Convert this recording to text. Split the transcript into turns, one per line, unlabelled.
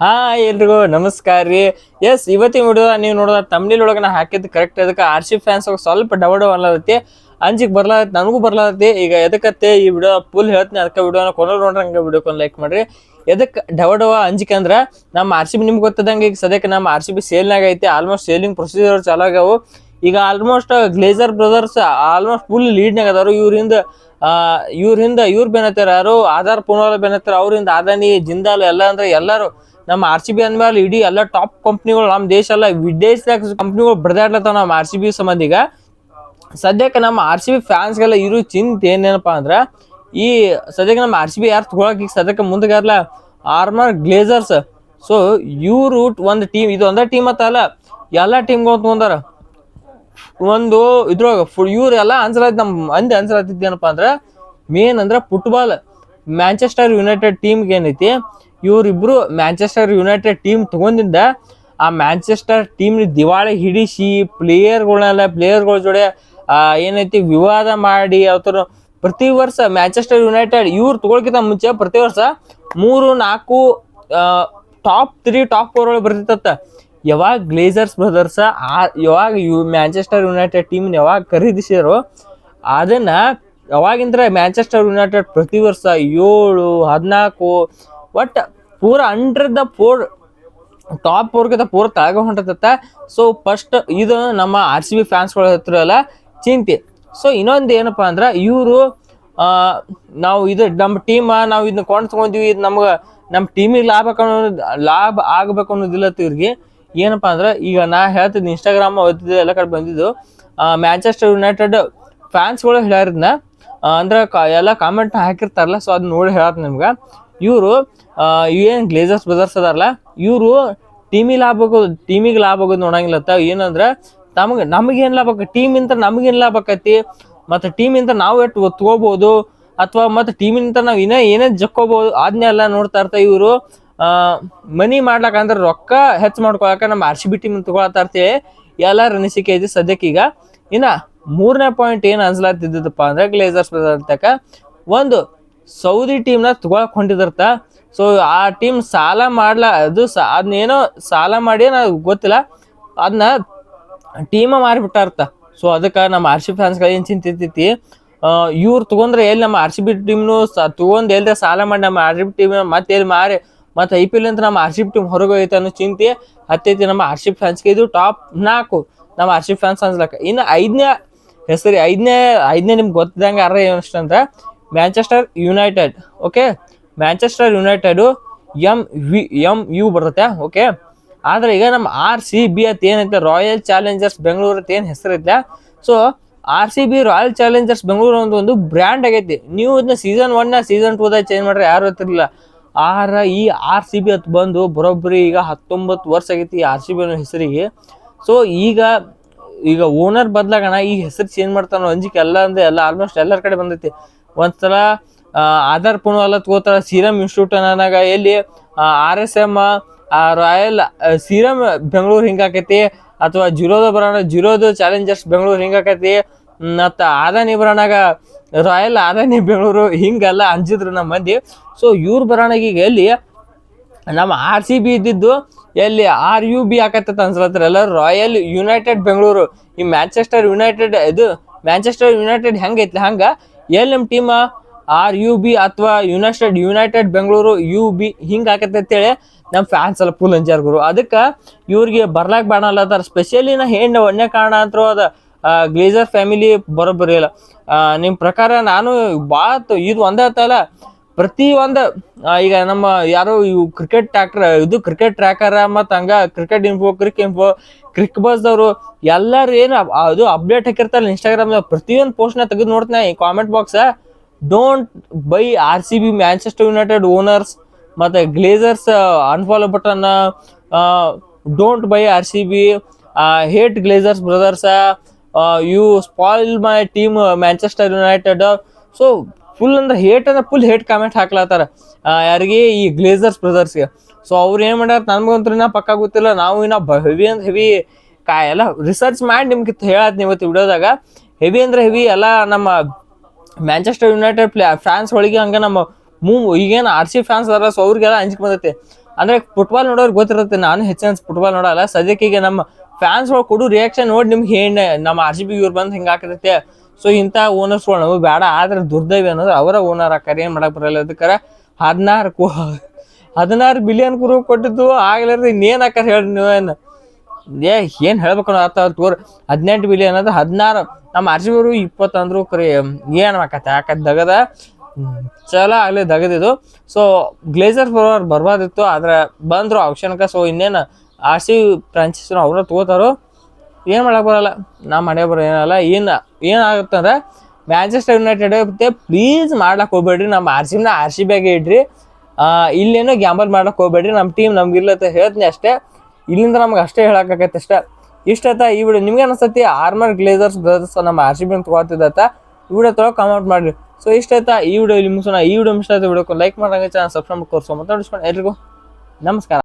ಹಾ, ಎಲ್ರಿಗೂ ನಮಸ್ಕಾರ ರೀ. ಎಸ್ ಇವತ್ತಿನ ವಿಡಿಯೋ ನೀವು ನೋಡಿದ ತಮಿಳಿಲ್ ಒಳಗೆ ನಾ ಹಾಕಿದ್ದು ಕರೆಕ್ಟ್ ಅದಕ್ಕೆ ಆರ್ ಸಿ ಫ್ಯಾನ್ಸ್ ಸ್ವಲ್ಪ ಡವಡ್ ಅನ್ಲತ್ತೈತಿ ಅಂಜಿಗೆ ಬರ್ಲಾತಿ ನನಗೂ ಬರ್ಲಾತಿ ಈಗ ಎದಕ್ಕತ್ತೆ ಈ ವಿಡಿಯೋ? ಫುಲ್ ಹೇಳ್ತೀನಿ. ಅದಕ್ಕೆ ವಿಡಿಯೋನ ಕೊನೆ ನೋಡ್ರಿ, ಹಂಗೆ ವಿಡಿಯೋಕೊಂದು ಲೈಕ್ ಮಾಡಿರಿ. ಎದಕ್ಕೆ ಡವಡವ ಅಂಜಿಕೆ ಅಂದ್ರೆ ನಮ್ಮ ಆರ್ ಸಿ ಬಿ ನಿಮ್ಗೆ ಗೊತ್ತದಂಗೆ ಈಗ ಸದ್ಯಕ್ಕೆ ನಮ್ಮ ಆರ್ ಸಿ ಬಿ ಸೇಲ್ನಾಗ ಐತಿ. ಆಲ್ಮೋಸ್ಟ್ ಸೇಲಿಂಗ್ ಪ್ರೊಸೀಜರ್ ಚಾಲು ಆಗ್ಯಾವು. ಈಗ almost Glazer brothers almost full ಲೀಡ್ನಾಗ ಅದಾರು ಇವ್ರಿಂದ ಇವ್ರ ಹಿಂದ ಇವ್ರು ಬೆನತ್ತಾರ ಯಾರು? ಆಧಾರ್ ಪೂರ್ಣ ಬೆನತ್ತಾರ ಅವ್ರಿಂದ ಅದಾನಿ ಜಿಂದಾಲ್ ಎಲ್ಲ ಅಂದ್ರೆ ಎಲ್ಲರೂ ನಮ್ಮ ಆರ್ ಸಿ ಬಿ ಅಂದ್ಮೇಲೆ ಇಡೀ ಎಲ್ಲ ಟಾಪ್ ಕಂಪ್ನಿಗಳು ನಮ್ಮ ದೇಶ ಎಲ್ಲ ವಿದೇಶದಾಗ ಕಂಪ್ನಿಗಳು ಬಡ್ದಾಡ್ಲತ್ತಾವ ನಮ್ಮ ಆರ್ ಸಿ ಬಿ ಸಂಬಂಧಿಗ ಸದ್ಯಕ್ಕೆ ನಮ್ಮ ಆರ್ ಸಿ ಬಿ ಫ್ಯಾನ್ಸ್ಗೆಲ್ಲ ಇರೋ ಚಿಂತೆ ಏನೇನಪ್ಪ ಅಂದ್ರೆ, ಈ ಸದ್ಯಕ್ಕೆ ನಮ್ಮ ಆರ್ ಸಿ ಬಿ ಯಾರು ತಗೊಳಕ್ ಈಗ ಸದ್ಯಕ್ಕೆ ಮುಂದೆಗಾರಲ್ಲ ಆರ್ಮರ್ ಗ್ಲೇಸರ್ಸ್ ಸೊ ಇವರು ಒಂದು ಟೀಮ್ ಇದು ಒಂದೇ ಟೀಮ್ ಅಂತ ಅಲ್ಲ ಎಲ್ಲ ಟೀಮ್ಗಳು ತಗೊಂಡಾರ. ಒಂದು ಇದ್ರೊಳಗೆ ಫುಲ್ ಆನ್ಸರ್ ಆಯ್ತು ನಮ್ಮ ಅಂದೆ ಆನ್ಸರ್ ಏನಪ್ಪ ಅಂದ್ರೆ ಮೇನ್ ಅಂದ್ರೆ ಫುಟ್ಬಾಲ್ ಮ್ಯಾಂಚೆಸ್ಟರ್ ಯುನೈಟೆಡ್ ಟೀಮ್ಗೆ ಏನೈತಿ ಇವ್ರಿಬ್ರು ಮ್ಯಾಂಚೆಸ್ಟರ್ ಯುನೈಟೆಡ್ ಟೀಮ್ ತಗೊಂಡಿದ್ದ ಆ ಮ್ಯಾಂಚೆಸ್ಟರ್ ಟೀಮ್ ದಿವಾಳಿ ಹಿಡಿಸಿ ಪ್ಲೇಯರ್ಗಳನ್ನೆಲ್ಲ ಪ್ಲೇಯರ್ಗಳ ಜೋಡೆ ಏನೈತಿ ವಿವಾದ ಮಾಡಿ ಅವ್ರ ಪ್ರತಿ ವರ್ಷ ಮ್ಯಾಂಚೆಸ್ಟರ್ ಯುನೈಟೆಡ್ ಇವ್ರು ತಗೊಳ್ಕಿಂತ ಮುಂಚೆ ಪ್ರತಿ ವರ್ಷ ಮೂರು, ನಾಲ್ಕು ಟಾಪ್ ತ್ರೀ ಟಾಪ್ ಫೋರ್ ಒಳಗೆ ಬರ್ತಿತ್ತ ಯಾವಾಗ ಗ್ಲೇಸರ್ಸ್ ಬ್ರದರ್ಸ್ ಆ, ಯಾವಾಗ ಯು ಮ್ಯಾಂಚೆಸ್ಟರ್ ಯುನೈಟೆಡ್ ಟೀಮ್ ಯಾವಾಗ ಖರೀದಿಸಿರೋ ಅದನ್ನ ಯಾವಾಗಿಂದ್ರೆ ಮ್ಯಾಂಚೆಸ್ಟರ್ ಯುನೈಟೆಡ್ ಪ್ರತಿ ವರ್ಷ ಏಳು, ಹದಿನಾಲ್ಕು ಒಟ್ಟು ಪೂರ ದ ಫೋರ್ ಟಾಪ್ ಫೋರ್ಗಿಂತ ಪೂರ ತಳಗ ಹೊಂಟತ್ತ ಸೊ ಫಸ್ಟ್ ಇದು ನಮ್ಮ ಆರ್ ಸಿ ಬಿ ಫ್ಯಾನ್ಸ್ಗಳ ಹತ್ರ ಎಲ್ಲ ಚಿಂತೆ. ಸೊ ಇನ್ನೊಂದು ಏನಪ್ಪ ಅಂದ್ರೆ, ಇವರು ನಾವು ಇದು ನಮ್ಮ ಟೀಮ ನಾವು ಇದನ್ನ ಕೊಂಡು ಇದು ನಮ್ಗೆ ನಮ್ಮ ಟೀಮಿಗೆ ಲಾಭ ಅನ್ನೋದು ಲಾಭ ಆಗಬೇಕು ಅನ್ನೋದಿಲ್ಲ ಇವ್ರಿಗೆ. ಏನಪ್ಪ ಅಂದ್ರೆ, ಈಗ ನಾ ಹೇಳ್ತಿದ್ದೆ ಇನ್ಸ್ಟಾಗ್ರಾಮ್ ಓದಿದ್ದು ಎಲ್ಲ ಕಡೆ ಬಂದಿದ್ದು. ಮ್ಯಾಂಚೆಸ್ಟರ್ ಯುನೈಟೆಡ್ ಫ್ಯಾನ್ಸ್ಗಳು ಹೇಳ್ಯಾರದ್ನ ಅಂದ್ರೆ ಎಲ್ಲ ಕಾಮೆಂಟ್ ಹಾಕಿರ್ತಾರಲ್ಲ ಸೊ ಅದನ್ನ ನೋಡಿ ಹೇಳತ್ತೆ ನಿಮ್ಗೆ. ಇವರು ಏನು ಗ್ಲೇಸರ್ಸ್ ಬ್ರದರ್ಸ್ ಅದಾರಲ್ಲ, ಇವರು ಟೀಮಿಗೆ ಲಾಭ ಆಗೋದು ಟೀಮಿಗೆ ಲಾಭ ಆಗೋದು ನೋಡಂಗಿಲ್ಲತ್ತ ಏನಂದ್ರೆ, ತಮಗೆ, ನಮಗೇನು ಲಾಭ ಆಕತಿ ಟೀಮಿಂದ ನಮಗೇನು ಲಾಭ ಆಕತಿ ಮತ್ತು ಟೀಮಿಂದ ನಾವು ಎಷ್ಟು ತಗೋಬೋದು ಅಥವಾ ಮತ್ತು ಟೀಮಿಂದ ನಾವು ಇನ್ನೇ ಏನೇ ಜಕ್ಕೋಬೋದು? ಅದನ್ನೆಲ್ಲ ನೋಡ್ತಾ ಇರ್ತಾ ಇವರು ಮನಿ ಮಾಡ್ಲಾಕ ಅಂದ್ರೆ ರೊಕ್ಕ ಹೆಚ್ಚು ಮಾಡ್ಕೊಳಕ ನಮ್ಮ ಆರ್ ಸಿ ಬಿ ಟೀಮ್ ತಗೊಳತಾ ಇರ್ತೀವಿ. ಎಲ್ಲರ ಅನಿಸಿಕೆ ಐತಿ ಸದ್ಯಕ್ಕೆ ಈಗ. ಇನ್ನ ಮೂರನೇ ಪಾಯಿಂಟ್ ಏನು ಅನ್ಸ್ಲಾತಿದ್ದಪ್ಪ ಅಂದ್ರೆ ಗ್ಲೇಸರ್ಸ್ ತಕ ಒಂದು ಸೌದಿ ಟೀಮ್ನ ತಗೊಳಕ್ ಹೊಂಟಿದಿರ್ತ ಸೊ ಆ ಟೀಮ್ ಸಾಲ ಮಾಡ್ಲಾ, ಅದು ಸಾ ಅದನ್ನೇನೋ ಸಾಲ ಮಾಡಿ ನನಗೆ ಗೊತ್ತಿಲ್ಲ. ಅದನ್ನ ಟೀಮ ಮಾರಿಬಿಟ್ಟಾರ್ತ. ಸೊ ಅದಕ್ಕೆ ನಮ್ಮ ಆರ್ ಸಿ ಫ್ಯಾನ್ಸ್ಗಳು ಏನು ಚಿಂತಿರ್ತೈತಿ ಇವ್ರು ತಗೊಂಡ್ರೆ ಎಲ್ಲಿ ನಮ್ಮ ಆರ್ ಸಿ ಬಿ ಟೀಮ್ನು ತಗೊಂಡ್ ಎಲ್ರ ಸಾಲ ಮಾಡಿ ನಮ್ಮ ಆರ್ ಸಿ ಬಿ ಟೀಮ್ ಮತ್ತೆ ಎಲ್ಲಿ ಮಾರಿ, ಮತ್ತೆ ಐ ಪಿ ಎಲ್ ಅಂತ ನಮ್ಮ ಆರ್ ಸಿ ಬಿ ಟೀಮ್ ಹೊರಗೆ ಅನ್ನೋ ಚಿಂತೆ ಹತ್ತೈತಿ ನಮ್ಮ ಆರ್ ಸಿ ಫ್ಯಾನ್ಸ್ಗೆ ಇದು ಟಾಪ್ ನಾಲ್ಕು ನಮ್ಮ ಆರ್ ಸಿ ಫ್ಯಾನ್ಸ್ ಅನ್ಸ್ಲಕ್ಕ. ಇನ್ನು ಐದನೇ, ಹೆಸರಿ ಐದನೇ ಐದನೇ ನಿಮ್ಗೆ ಗೊತ್ತಿದ್ದಂಗೆ ಅರ್ಧ ಏನಷ್ಟು ಅಂದ್ರೆ Manchester United okay Manchester United M V M U ಬರುತ್ತೆ ಓಕೆ ಆದರೆ ಈಗ ನಮ್ಮ ಆರ್ ಸಿ ಬಿ ಅಂತ ಏನೈತೆ? ರಾಯಲ್ ಚಾಲೆಂಜರ್ಸ್ ಬೆಂಗಳೂರು ಅಂತ ಏನು ಹೆಸರೈತೆ so R C B Royal Challengers Bengaluru ಒಂದು ಒಂದು ಬ್ರ್ಯಾಂಡ್ ಆಗೈತಿ. ನೀವು ಇದನ್ನ ಸೀಸನ್ ಒನ್ ಸೀಸನ್ ಟೂದಾಗ ಚೇಂಜ್ ಮಾಡ್ರೆ ಯಾರು ಗೊತ್ತಿರಲಿಲ್ಲ ಆರ ಈ ಆರ್ ಸಿ ಬಿ ಹತ್ ಬಂದು ಬರೋಬ್ಬರಿ ಈಗ ಹತ್ತೊಂಬತ್ತು ವರ್ಷ ಆಗೈತಿ ಆರ್ ಸಿ ಬಿ ಅನ್ನೋ ಹೆಸರಿಗೆ. ಸೊ ಈಗ ಈಗ ಓನರ್ ಬದ್ಲಾಗಣ ಈ ಹೆಸರು ಚೇಂಜ್ ಮಾಡ್ತಾನೋ ಅಂಜಿಕೆ ಎಲ್ಲ ಅಂದ್ರೆ ಎಲ್ಲ ಆಲ್ಮೋಸ್ಟ್ ಎಲ್ಲರ ಕಡೆ ಬಂದೈತಿ. ಒಂದ್ಸಲ ಆಧಾರ್ ಪುಣ ಎಲ್ಲ ತಗೋತಾರ ಸೀರಮ್ ಇನ್ಸ್ಟಿಟ್ಯೂಟ್ ಎಲ್ಲಿ R S M Royal Serum Bengaluru ಹಿಂಗಾಕೈತಿ, ಅಥವಾ ಜೀರೋದ ಬರೋಣ, ಜಿರೋದು ಚಾಲೆಂಜರ್ಸ್ ಬೆಂಗಳೂರು ಹಿಂಗಾಕೈತಿ ಮತ್ತು ಆದಾನಿ ಬರೋಣಾಗ ರಾಯಲ್, ಆದಾನಿ ಬೆಂಗಳೂರು ಹಿಂಗೆಲ್ಲ ಅಂಜಿದ್ರು ನಮ್ಮ ಮಂದಿ. ಸೊ ಇವ್ರು ಈಗ ಎಲ್ಲಿ, ನಮ್ಮ ಆರ್ ಸಿ ಬಿ ಇದ್ದಿದ್ದು ಎಲ್ಲಿ, ಆರ್ ಯು ಬಿ ಆಕತ್ತ ಅನ್ಸ್ಲತ್ತಾರ ಎಲ್ಲ ರಾಯಲ್ ಯುನೈಟೆಡ್ ಬೆಂಗಳೂರು, ಈ ಮ್ಯಾಂಚೆಸ್ಟರ್ ಯುನೈಟೆಡ್, ಇದು ಮ್ಯಾಂಚೆಸ್ಟರ್ ಯುನೈಟೆಡ್ ಹೆಂಗೈತಿ ಹಂಗ ಎಲ್ಲಿ ನಮ್ಮ ಟೀಮ್, ಆರ್ ಯು ಬಿ ಅಥವಾ United United Bengaluru U B ಹಿಂಗೆ ಆಕತ್ತೆ ಅಂತೇಳಿ ನಮ್ಮ ಫ್ಯಾನ್ಸ್ ಎಲ್ಲ ಫುಲ್ ಅಂಜಾರ್ ಗುರು ಅದಕ್ಕೆ ಇವ್ರಿಗೆ ಬರ್ಲಾಕ್ ಬೇಡ ಅಲ್ಲತ್ತಾರ ಸ್ಪೆಷಲಿ ನಾ ಹೆಣ್ಣು ಒಂದೇ ಕಾರಣ ಅಂತೂ ಅದ. ಗ್ಲೇಜರ್ ಫ್ಯಾಮಿಲಿ ಬರೋಬ್ಬರಿ ಇಲ್ಲ. ನಿಮ್ಮ ಪ್ರಕಾರ ನಾನು ಭಾಳ ಇದು ಒಂದೇ ಪ್ರತಿ ಒಂದು ಈಗ ನಮ್ಮ ಯಾರೋ ಇವು ಕ್ರಿಕೆಟ್ ಟ್ರ್ಯಾಕ್ಟರ್ ಇದು ಕ್ರಿಕೆಟ್ ಟ್ರ್ಯಾಕರ್ ಮತ್ತು ಹಂಗ cricket info cric info cric ಬಸ್ದವರು ಎಲ್ಲರೂ ಏನು ಅದು ಅಪ್ಡೇಟ್ ಹಾಕಿರ್ತಾರಲ್ಲ ಇನ್ಸ್ಟಾಗ್ರಾಮ್ದಾಗ ಪ್ರತಿಯೊಂದು ಪೋಸ್ಟ್ನ ತೆಗೆದು ನೋಡ್ತೀನಿ ಈ comment box don't buy R C B Manchester United owners ಮತ್ತು Glazers unfollow button don't buy R C B hate Glazers brothers you spoil my team Manchester United so full ಅಂದ್ರೆ hate ಅಂದ್ರೆ full hate comment ಹಾಕ್ಲತ್ತಾರ. ಯಾರಿಗೆ? ಈ ಗ್ಲೇಸರ್ಸ್ ಬ್ರದರ್ಸ್ಗೆ so ಅವ್ರು ಏನು ಮಾಡ್ಯಾರ? ನನ್ಗಂತೂ ಪಕ್ಕಾ ಪಕ್ಕ ಗೊತ್ತಿಲ್ಲ. ನಾವು ಇನ್ನ ಹೆವಿ ಅಂದ್ರೆ ಹೆವಿ ಕಾಯಲ್ಲ ರಿಸರ್ಚ್ ಮಾಡಿ ನಿಮ್ಗೆ ಹೇಳತ್ತೀನಿ ಇವತ್ತು ವಿಡಿಯೋದಾಗ. ಹೆವಿ ಅಂದ್ರೆ ಹೆವಿ ಎಲ್ಲ ನಮ್ಮ ಮ್ಯಾಂಚೆಸ್ಟರ್ ಯುನೈಟೆಡ್ ಪ್ಲೇ ಫ್ಯಾನ್ಸ್ ಒಳಗೆ ಹಂಗೆ ನಮ್ಮ ಮೂ ಈಗೇನು ಆರ್ ಸಿ ಫ್ಯಾನ್ಸ್ ಅದಾರ ಸೊ ಅವ್ರಿಗೆಲ್ಲ ಅಂಜಿಕೆ ಬಂದೈತಿ. ಅಂದ್ರೆ ಫುಟ್ಬಾಲ್ ನೋಡೋರಿಗೆ ಗೊತ್ತಿರುತ್ತೆ, ನಾನು ಹೆಚ್ಚಿನ ಫುಟ್ಬಾಲ್ ನೋಡಲ್ಲ. ಸದ್ಯಕ್ಕೆ ಈಗ ನಮ್ಮ ಫ್ಯಾನ್ಸ್ ಒಳಗೆ ಕೊಡು ರಿಯಾಕ್ಷನ್ ನೋಡಿ ನಿಮ್ಗೆ ಏನು ನಮ್ಮ ಆರ್ ಸಿ ಬಿ ಇವ್ರು ಬಂದು ಹಿಂಗೆ ಹಾಕತೈತೆ ಸೊ ಇಂಥ ಓನರ್ಸ್ಗಳು ಬೇಡ, ಆದ್ರೆ ದುರ್ದೈವ ಅನ್ನೋದು ಅವರ ಓನರ್ ಆಕಾರ ಏನು ಮಾಡಕ್ ಬರಲ್ಲ. ಅದಕ್ಕೆ ಹದಿನಾರು ಕೋ ಹದಿನಾರು ಬಿಲಿಯನ್ ಕುರು ಕೊಟ್ಟಿದ್ದು ಆಗ್ಲಾರ್ದು ಇನ್ನೇನ್ ಹಾಕಾರ ಹೇಳಿ ನೀವೇನು ಏ, ಏನು ಹೇಳ್ಬೇಕು ಅನ್ನೋ ಅರ್ಥ ತೋರ್ ಹದಿನೆಂಟು ಬಿಲಿಯನ್ ಅಂದ್ರೆ ಹದಿನಾರು, ನಮ್ಮ ಅವರು ಇಪ್ಪತ್ತಂದ್ರು ಕರಿ ಏನು ಆಕತ್ತೆ ಯಾಕತ್ತೆ ದಗದ? ಚಲ ಆಗ್ಲಿ ದಗದಿದು. ಸೊ ಗ್ಲೇಸರ್ ಬರೋರು ಬರ್ಬಾರ್ದಿತ್ತು, ಆದ್ರೆ ಬಂದ್ರು ಆಪ್ಷನ್ಕ ಸೊ ಇನ್ನೇನು ಆರ್ ಸಿ ಫ್ರಾಂಚೈಸ್ ಅವ್ರ ತಗೋತಾರೋ. ಏನ್ ಮಾಡಕ್ಕೆ ಬರಲ್ಲ. ನಮ್ಮ ಮನೆ ಬರೋ ಏನಲ್ಲ ಏನಾಗುತ್ತೆ ಅಂದ್ರೆ ಮ್ಯಾಂಚೆಸ್ಟರ್ ಯುನೈಟೆಡ್ ಮತ್ತೆ ಪ್ಲೀಸ್ ಮಾಡ್ಲಕ್ಕೆ ಹೋಗ್ಬೇಡ್ರಿ. ನಮ್ಮ ಆರ್ ಸಿ ಬಿನ ಆರ್ ಸಿ ಬ್ಯಾಗೆ ಇಡ್ರಿ. ಇಲ್ಲೇನು ಗ್ಯಾಂಬಲ್ ಮಾಡಕ್ ಹೋಗ್ಬೇಡ್ರಿ. ನಮ್ಮ ಟೀಮ್ ನಮ್ಗೆ ಅಂತ ಹೇಳ್ತೀನಿ ಅಷ್ಟೇ. ಇಲ್ಲಿಂದ ನಮ್ಗೆ ಅಷ್ಟೇ ಹೇಳೋಕ್ಕಾಗತ್ತೆ ಅಷ್ಟೇ. ಇಷ್ಟತ್ತ ಈ ವಿಡಿಯೋ ನಿಮ್ಗೆ ಅನಿಸ್ತತಿ ಆರ್ಮರ್ ಗ್ಲೇಜರ್ಸ್ ಬ್ರದರ್ಸ್ ನಮ್ಮ ಆರ್ ಸಿ ಬಿ ತಗೋತಿದ್ದತ್ತ ಈ ವಿಡಿಯೋ ತೊಗೊಳಗೆ ಕಮೆಂಟ್ ಮಾಡಿರಿ. ಸೊ ಇಷ್ಟಾಯ್ತಾ ಈ ವಿಡಿಯೋ ಇಲ್ಲಿ ಮುಗಿಸೋಣ. ಈ ವಿಡಿಯೋ ಇಷ್ಟ ಆಯ್ತು ವಿಡಿಯೋಕ್ಕೆ ಲೈಕ್ ಮಾಡೋಂಗೆ ಚಾನಲ್ ಸಬ್ಸ್ಕ್ರೈಬ್ ಮಾಡ್ಕೋರ್ಸೋ ಮತ್ತೆ ಎಲ್ರಿಗೂ ನಮಸ್ಕಾರ.